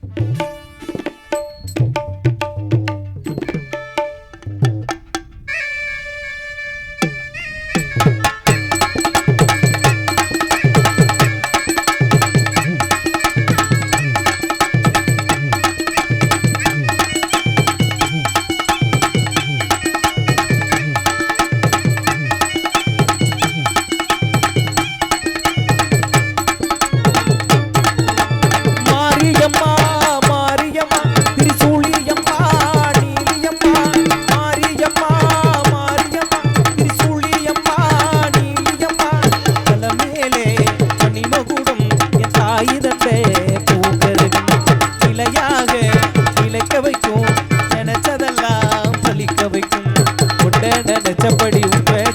Música நினைச்சபடி உப்ப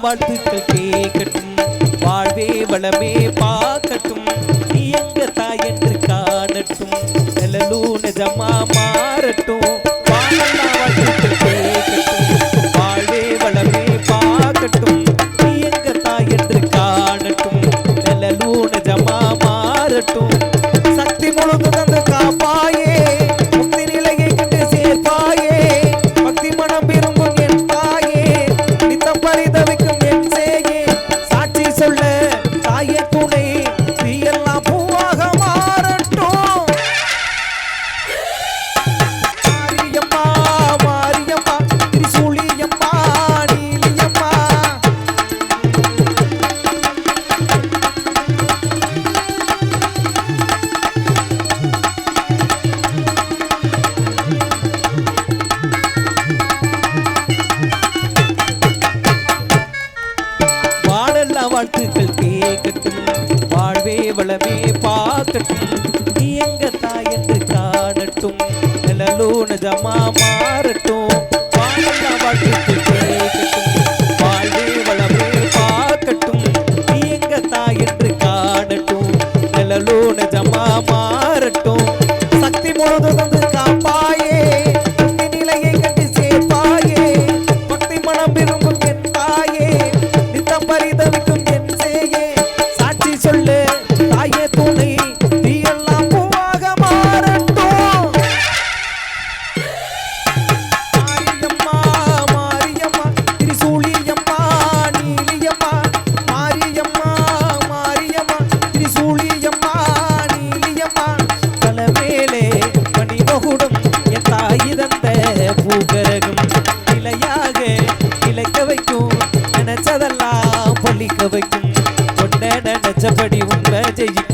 வாழ்த்துக்கள் கேட்கட்டும். வாழ்வே வளமே பார்க்கட்டும். நீ எங்க தாய் என்று காணட்டும். நிழலூ நிஜமா மாறட்டும். வாழ்த்துக்கள் கேட்கட்டும். வாழ்வே வளமே பார்க்கட்டும். நீ எங்க தாய் என்று மாறட்டும். உலகமே பார்க்கட்டும். நீ எங்க தாய் என்று காணட்டும். நிழலோ நிஜமா மாறட்டும். வாழ்வே வளமே பார்க்கட்டும். நீ எங்க தாய் என்று காணட்டும். நிழலோ மாறட்டும். சக்தி முழுதும் நினைச்சபடி உங்களை ஜெயிக்க